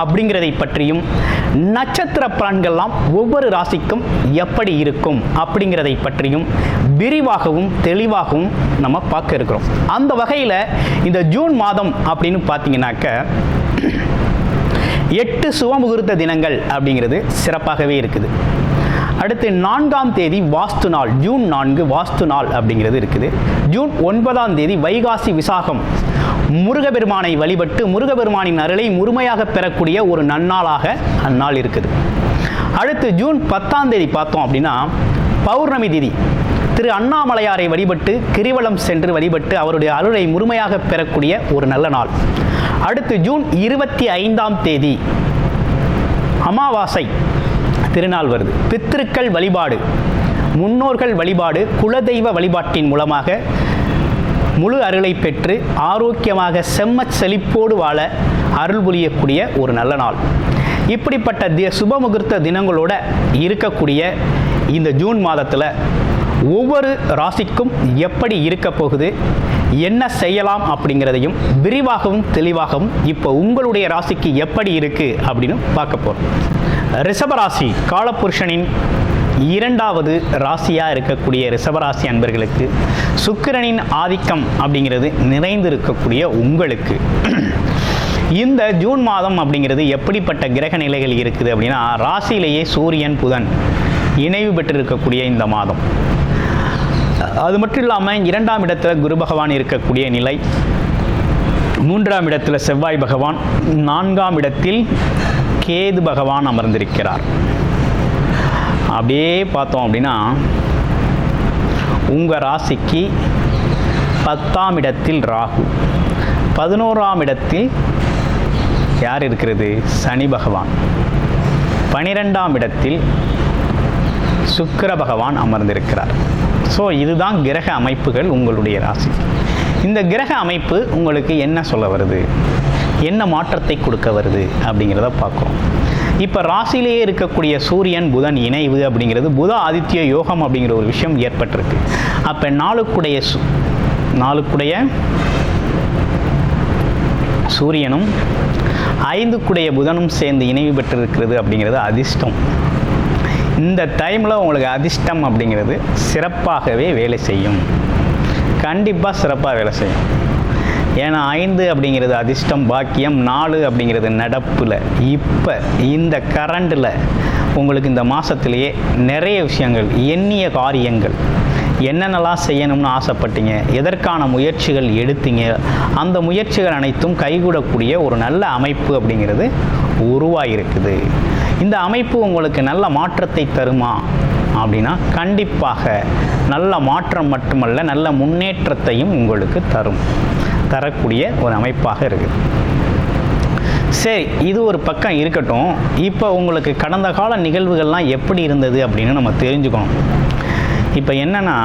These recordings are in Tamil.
அப்படிங்கிறதை பற்றியும் நட்சத்திர பலன்கள்லாம் ஒவ்வொரு ராசிக்கும் எப்படி இருக்கும் அப்படிங்கிறதை பற்றியும் விரிவாகவும் தெளிவாகவும் நம்ம பார்க்க இருக்கிறோம். அந்த வகையில் இந்த ஜூன் மாதம் அப்படின்னு பார்த்தீங்கன்னாக்க எட்டு சுவமுகூர்த்த தினங்கள் அப்படிங்கிறது சிறப்பாகவே இருக்குது. அடுத்து நான்காம் தேதி வாஸ்து நாள். ஜூன் நான்கு வாஸ்து நாள் அப்படிங்கிறது இருக்குது. ஜூன் ஒன்பதாம் தேதி வைகாசி விசாகம். முருகபெருமானை வழிபட்டு முருகபெருமானின் அருளை முழுமையாக பெறக்கூடிய ஒரு நன்னாளாக அந்நாள் இருக்குது. அடுத்து ஜூன் பத்தாம் தேதி பார்த்தோம் அப்படின்னா பௌர்ணமி திதி. திரு அண்ணாமலையாரை வழிபட்டு கிரிவலம் சென்று வழிபட்டு அவருடைய அருளை முழுமையாக பெறக்கூடிய ஒரு நல்ல நாள். அடுத்து ஜூன் இருபத்தி ஐந்தாம் தேதி அமாவாசை. திருநாள் வருது. பித்திருக்கள் வழிபாடு முன்னோர்கள் வழிபாடு குலதெய்வ வழிபாட்டின் மூலமாக முழு அருளை பெற்று ஆரோக்கியமாக செம்மச் செழிப்போடு வாழ அருள் புரியக்கூடிய ஒரு நல்ல நாள். இப்படிப்பட்ட தி சுபமுகூர்த்த தினங்களோட இருக்கக்கூடிய இந்த ஜூன் மாதத்தில் ஒவ்வொரு ராசிக்கும் எப்படி இருக்க போகுது என்ன செய்யலாம் அப்படிங்கிறதையும் விரிவாகவும் தெளிவாகவும் இப்போ உங்களுடைய ராசிக்கு எப்படி இருக்குது அப்படின்னு பார்க்க போகிறோம் ரிஷபராசி காலபுருஷனின் இரண்டாவது ராசியாக இருக்கக்கூடிய ரிஷபராசி அன்பர்களுக்கு சுக்கிரனின் ஆதிக்கம் அப்படிங்கிறது நிறைந்திருக்கக்கூடிய உங்களுக்கு. இந்த ஜூன் மாதம் அப்படிங்கிறது எப்படிப்பட்ட கிரக நிலைகள் இருக்குது அப்படின்னா ராசியிலேயே சூரியன் புதன் இணைவு பெற்றிருக்கக்கூடிய இந்த மாதம். அது மட்டும் இல்லாமல் இரண்டாம் இடத்துல குரு பகவான் இருக்கக்கூடிய நிலை மூன்றாம் இடத்தில் செவ்வாய் பகவான் நான்காம் இடத்தில் கேது பகவான் அமர்ந்திருக்கிறார். அப்படியே பார்த்தோம் அப்படின்னா உங்கள் ராசிக்கு பத்தாம் இடத்தில் ராகு. பதினோராம் இடத்தில் யார் இருக்கிறது? சனி பகவான். பனிரெண்டாம் இடத்தில் சுக்கிர பகவான் அமர்ந்திருக்கிறார். ஸோ இதுதான் கிரக அமைப்புகள் உங்களுடைய ராசி. இந்த கிரக அமைப்பு உங்களுக்கு என்ன சொல்ல வருது? என்ன மாற்றத்தை கொடுக்க வருது அப்படிங்கிறத பார்க்குறோம். இப்போ ராசியிலேயே இருக்கக்கூடிய சூரியன் புதன் இணைவு அப்படிங்கிறது புத ஆதித்ய யோகம் அப்படிங்கிற ஒரு விஷயம் ஏற்பட்டிருக்கு. அப்போ நாளுக்குடைய சு நாளுக்குடைய சூரியனும் ஐந்துக்குடைய புதனும் சேர்ந்து இணைவு பெற்றிருக்கிறது அப்படிங்கிறது அதிர்ஷ்டம். இந்த டைமில் உங்களுக்கு அதிர்ஷ்டம் அப்படிங்கிறது சிறப்பாகவே வேலை செய்யும். கண்டிப்பாக சிறப்பாக வேலை செய்யும். ஏன்னா ஐந்து அப்படிங்கிறது அதிர்ஷ்டம் பாக்கியம் நாலு அப்படிங்கிறது நடப்பில். இப்போ இந்த கரண்டில் உங்களுக்கு இந்த மாதத்துலேயே நிறைய விஷயங்கள் எண்ணிய காரியங்கள். என்னென்னலாம் செய்யணும்னு ஆசைப்பட்டீங்க? எதற்கான முயற்சிகள் எடுத்தீங்க? அந்த முயற்சிகள் அனைத்தும் கைகூடக்கூடிய ஒரு நல்ல அமைப்பு அப்படிங்கிறது உருவாகிருக்குது இந்த அமைப்பு உங்களுக்கு நல்ல மாற்றத்தை தருமா? அப்படின்னா கண்டிப்பாக நல்ல மாற்றம் மட்டுமல்ல நல்ல முன்னேற்றத்தையும் உங்களுக்கு தரும். தரக்கூடிய ஒரு அமைப்பாக இருக்குது. சரி இது ஒரு பக்கம் இருக்கட்டும். இப்போ உங்களுக்கு கடந்த கால நிகழ்வுகள்லாம் எப்படி இருந்தது அப்படின்னு நம்ம தெரிஞ்சுக்கணும். இப்போ என்னென்னா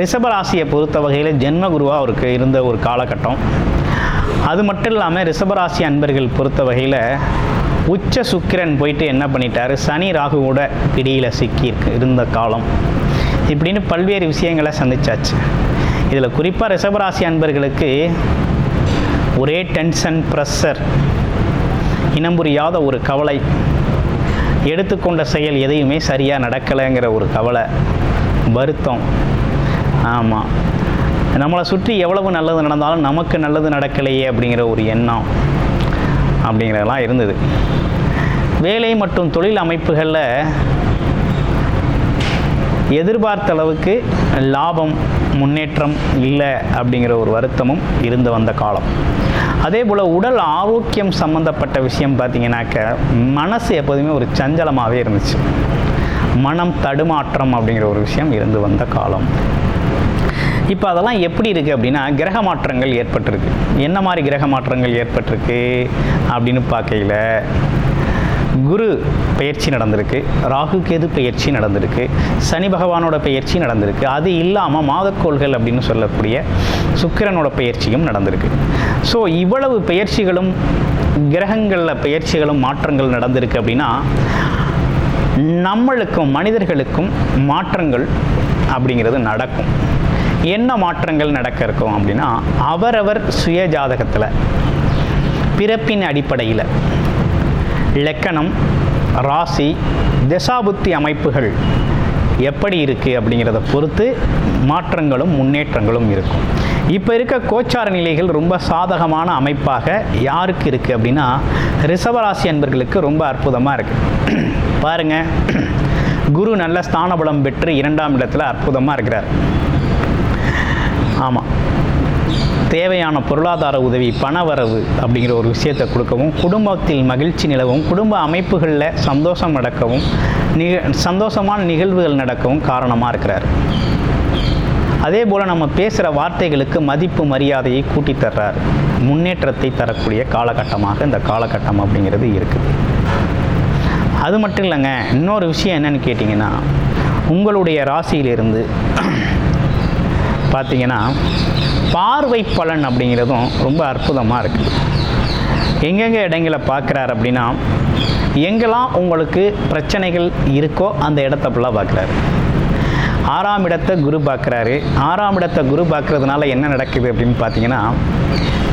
ரிஷபராசியை பொறுத்த வகையில் ஜென்மகுருவாக அவருக்கு இருந்த ஒரு காலகட்டம். அது மட்டும் இல்லாமல் ரிஷபராசி அன்பர்கள் பொறுத்த வகையில் உச்ச சுக்கிரன் போயிட்டு என்ன பண்ணிட்டாரு? சனி ராகுவோட பிடியில் சிக்கி இருந்த காலம். இப்படின்னு பல்வேறு விஷயங்களை சந்திச்சாச்சு. இதில் குறிப்பாக ரிஷபராசி அன்பர்களுக்கு ஒரே டென்ஷன் ப்ரெஷர் இனம் புரியாத ஒரு கவலை. எடுத்துக்கொண்ட செயல் எதையுமே சரியாக நடக்கலைங்கிற ஒரு கவலை வருத்தம். ஆமாம் நம்மளை சுற்றி எவ்வளவு நல்லது நடந்தாலும் நமக்கு நல்லது நடக்கலையே அப்படிங்கிற ஒரு எண்ணம் அப்படிங்கிறதெல்லாம் இருந்தது. வேலை மற்றும் தொழில் அமைப்புகளில் எதிர்பார்த்த அளவுக்கு லாபம் முன்னேற்றம் இல்லை அப்படிங்கிற ஒரு வருத்தமும் இருந்து வந்த காலம். அதே போல் உடல் ஆரோக்கியம் சம்மந்தப்பட்ட விஷயம் பார்த்தீங்கன்னாக்க மனசு எப்போதுமே ஒரு சஞ்சலமாகவே இருந்துச்சு. மனம் தடுமாற்றம் அப்படிங்கிற ஒரு விஷயம் இருந்து வந்த காலம். இப்போ அதெல்லாம் எப்படி இருக்குது அப்படின்னா கிரக மாற்றங்கள் ஏற்பட்டிருக்கு. என்ன மாதிரி கிரக மாற்றங்கள் ஏற்பட்டிருக்கு அப்படின்னு பார்க்கையில் குரு பயிற்சி நடந்திருக்கு ராகு கேது பயிற்சி நடந்திருக்கு சனி பகவானோட பயிற்சி நடந்திருக்கு. அது இல்லாமல் மாதக்கோள்கள் அப்படின்னு சொல்லக்கூடிய சுக்கிரனோட பயிற்சியும் நடந்திருக்கு. ஸோ இவ்வளவு பயிற்சிகளும் கிரகங்களில் பயிற்சிகளும் மாற்றங்கள் நடந்திருக்கு அப்படின்னா நம்மளுக்கும் மனிதர்களுக்கும் மாற்றங்கள் அப்படிங்கிறது நடக்கும். என்ன மாற்றங்கள் நடக்க இருக்கும் அப்படின்னா அவரவர் சுய ஜாதகத்தில் பிறப்பின் அடிப்படையில் லக்கணம் ராசி திசாபுத்தி அமைப்புகள் எப்படி இருக்குது அப்படிங்கிறத பொறுத்து மாற்றங்களும் முன்னேற்றங்களும் இருக்கும். இப்போ இருக்க கோச்சார நிலைகள் ரொம்ப சாதகமான அமைப்பாக யாருக்கு இருக்குது அப்படின்னா ரிஷபராசி அன்பர்களுக்கு ரொம்ப அற்புதமாக இருக்குது பாருங்கள் குரு நல்ல ஸ்தானபலம் பெற்று இரண்டாம் இடத்துல அற்புதமாக இருக்கிறார். ஆமாம் தேவையான பொருளாதார உதவி பணவரவு அப்படிங்கிற ஒரு விஷயத்தை கொடுக்கவும் குடும்பத்தில் மகிழ்ச்சி நிலவும் குடும்ப அமைப்புகளில் சந்தோஷம் நடக்கவும் நிக சந்தோஷமான நிகழ்வுகள் நடக்கவும் காரணமாக இருக்கிறார். அதே போல் நம்ம பேசுகிற வார்த்தைகளுக்கு மதிப்பு மரியாதையை கூட்டி தர்றார். முன்னேற்றத்தை தரக்கூடிய காலகட்டமாக இந்த காலகட்டம் அப்படிங்கிறது இருக்குது அது மட்டும் இல்லைங்க இன்னொரு விஷயம் என்னன்னு கேட்டிங்கன்னா உங்களுடைய ராசியிலிருந்து பார்த்தீங்கன்னா பார்வை பலன் அப்படிங்கிறதும் ரொம்ப அற்புதமாக இருக்குது எங்கெங்கே இடங்களை பார்க்குறாரு அப்படின்னா எங்கெல்லாம் உங்களுக்கு பிரச்சனைகள் இருக்கோ அந்த இடத்த ஃபுல்லாக பார்க்குறாரு. ஆறாம் இடத்தை குரு பார்க்குறாரு. ஆறாம் இடத்தை குரு பார்க்குறதுனால என்ன நடக்குது அப்படின்னு பார்த்தீங்கன்னா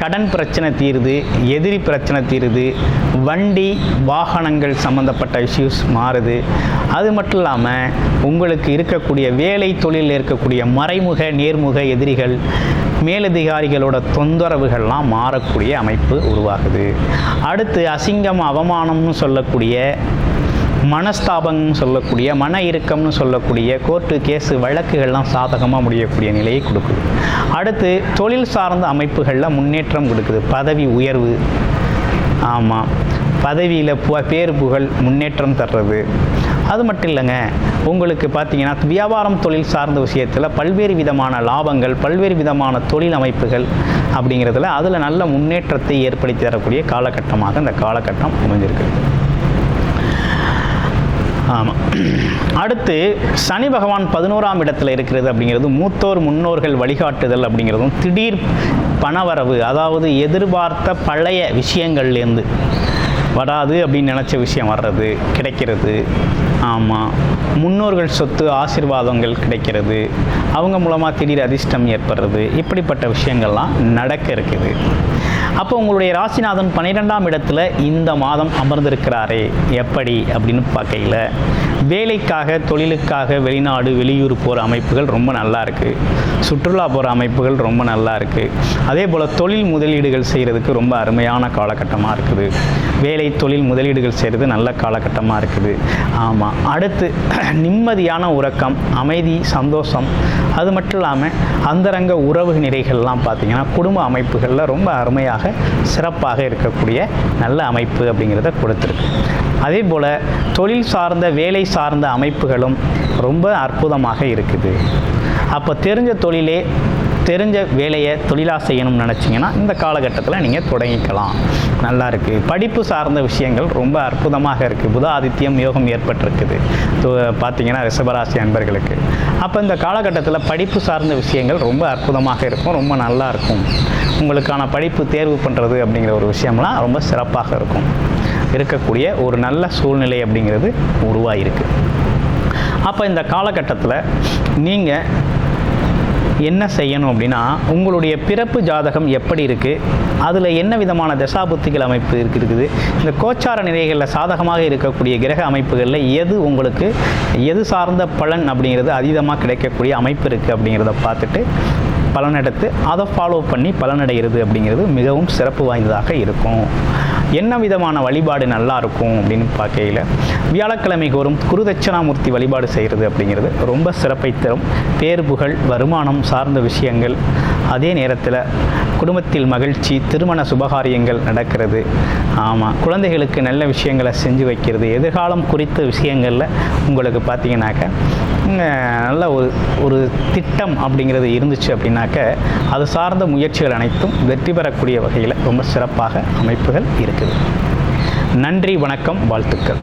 கடன் பிரச்சனை தீருது எதிரி பிரச்சனை தீருது வண்டி வாகனங்கள் சம்மந்தப்பட்ட இஷ்யூஸ் மாறுது. அது மட்டும் இல்லாமல் உங்களுக்கு இருக்கக்கூடிய வேலை தொழிலில் இருக்கக்கூடிய மறைமுக நேர்முக எதிரிகள் மேலதிகாரிகளோட தொந்தரவுகள்லாம் மாறக்கூடிய அமைப்பு உருவாகுது. அடுத்து அசிங்கம் அவமானம்னு சொல்லக்கூடிய மனஸ்தாபம்னு சொல்லக்கூடிய மன இறுக்கம்னு சொல்லக்கூடிய கோர்ட்டு கேஸு வழக்குகள்லாம் சாதகமாக முடியக்கூடிய நிலையை கொடுக்குது. அடுத்து தொழில் சார்ந்த அமைப்புகளில் முன்னேற்றம் கொடுக்குது. பதவி உயர்வு ஆமாம் பதவியில் பு பேர் புகழ் முன்னேற்றம் தர்றது. அது மட்டும் இல்லைங்க உங்களுக்கு பார்த்தீங்கன்னா வியாபாரம் தொழில் சார்ந்த விஷயத்தில் பல்வேறு விதமான லாபங்கள் பல்வேறு விதமான தொழில் அமைப்புகள் அப்படிங்கிறதுல அதில் நல்ல முன்னேற்றத்தை ஏற்படுத்தி தரக்கூடிய காலகட்டமாக இந்த காலகட்டம் அமைஞ்சிருக்கு ஆமாம் அடுத்து சனி பகவான் பதினோராம் இடத்துல இருக்கிறது அப்படிங்கிறது மூத்தோர் முன்னோர்கள் வழிகாட்டுதல் அப்படிங்கிறதும் திடீர் பணவரவு அதாவது எதிர்பார்த்த பழைய விஷயங்கள்லேருந்து. வராது அப்படின்னு நினச்ச விஷயம் வர்றது கிடைக்கிறது. ஆமாம் முன்னோர்கள் சொத்து ஆசீர்வாதங்கள் கிடைக்கிறது. அவங்க மூலமாக திடீர் அதிர்ஷ்டம் ஏற்படுறது. இப்படிப்பட்ட விஷயங்கள்லாம் நடக்க இருக்குது. அப்போ உங்களுடைய ராசிநாதன் பன்னிரெண்டாம் இடத்துல இந்த மாதம் அமர்ந்திருக்கிறாரே எப்படி அப்படின்னு பார்க்கையில் வேலைக்காக தொழிலுக்காக வெளிநாடு வெளியூர் போகிற அமைப்புகள் ரொம்ப நல்லா இருக்குது சுற்றுலா போகிற அமைப்புகள் ரொம்ப நல்லா இருக்குது அதே போல் தொழில் முதலீடுகள் செய்கிறதுக்கு ரொம்ப அருமையான காலகட்டமாக இருக்குது. வேலை தொழில் முதலீடுகள் செய்கிறது நல்ல காலகட்டமாக இருக்குது. ஆமாம் அடுத்து நிம்மதியான உறக்கம் அமைதி சந்தோஷம். அது மட்டும் இல்லாமல் அந்தரங்க உறவு நிறைகள்லாம் பார்த்திங்கன்னா குடும்ப அமைப்புகளில் ரொம்ப அருமையாக சிறப்பாக இருக்கக்கூடிய நல்ல அமைப்பு அப்படிங்கிறத கொடுத்துருக்கு. அதே போல் தொழில் சார்ந்த வேலை சார்ந்த அமைப்புகளும் ரொம்ப அற்புதமாக இருக்குது. அப்போ தெரிஞ்ச தொழிலே தெரிஞ்ச வேலையை தொழிலாக செய்யணும்னு நினச்சிங்கன்னா இந்த காலகட்டத்தில் நீங்கள் தொடங்கிக்கலாம். நல்லா இருக்குது படிப்பு சார்ந்த விஷயங்கள் ரொம்ப அற்புதமாக இருக்குது புத ஆதித்யம் யோகம் ஏற்பட்டிருக்குது. பார்த்தீங்கன்னா ரிஷபராசி அன்பர்களுக்கு. அப்போ இந்த காலகட்டத்தில் படிப்பு சார்ந்த விஷயங்கள் ரொம்ப அற்புதமாக இருக்கும். ரொம்ப நல்லா இருக்கும். உங்களுக்கான படிப்பு தேர்வு பண்ணுறது அப்படிங்கிற ஒரு விஷயம்லாம் ரொம்ப சிறப்பாக இருக்கும். இருக்கக்கூடிய ஒரு நல்ல சூழ்நிலை அப்படிங்கிறது உருவாகிருக்கு அப்போ இந்த காலகட்டத்தில் நீங்கள் என்ன செய்யணும் அப்படின்னா உங்களுடைய பிறப்பு ஜாதகம் எப்படி இருக்குது அதில் என்ன விதமான தசாபுத்திகள் அமைப்பு இருக்குது? இந்த கோச்சார நிலைகளில் சாதகமாக இருக்கக்கூடிய கிரக அமைப்புகளில் எது உங்களுக்கு எது சார்ந்த பலன் அப்படிங்கிறது அதீதமாக கிடைக்கக்கூடிய அமைப்பு இருக்குது அப்படிங்கிறத பார்த்துட்டு பலனெடுத்து அதை ஃபாலோ பண்ணி பலனடைகிறது அப்படிங்கிறது மிகவும் சிறப்பு வாய்ந்ததாக இருக்கும். என்ன விதமான வழிபாடு நல்லா இருக்கும் அப்படின்னு பார்க்கையில் வியாழக்கிழமை வரும் குருதட்சணாமூர்த்தி வழிபாடு செய்கிறது அப்படிங்கிறது ரொம்ப சிறப்பை தரும். பேர் புகழ் வருமானம் சார்ந்த விஷயங்கள் அதே நேரத்தில் குடும்பத்தில் மகிழ்ச்சி திருமண சுபகாரியங்கள் நடக்கிறது. ஆமாம் குழந்தைகளுக்கு நல்ல விஷயங்களை செஞ்சு வைக்கிறது. எதிர்காலம் குறித்த விஷயங்களில் உங்களுக்கு பார்த்தீங்கன்னாக்க நல்ல ஒரு ஒரு திட்டம் அப்படிங்கிறது இருந்துச்சு அப்படின்னாக்க அது சார்ந்த முயற்சிகள் அனைத்தும் வெற்றி பெறக்கூடிய வகையில் ரொம்ப சிறப்பாக அமைப்புகள் இருக்குது. நன்றி வணக்கம் வாழ்த்துக்கள்.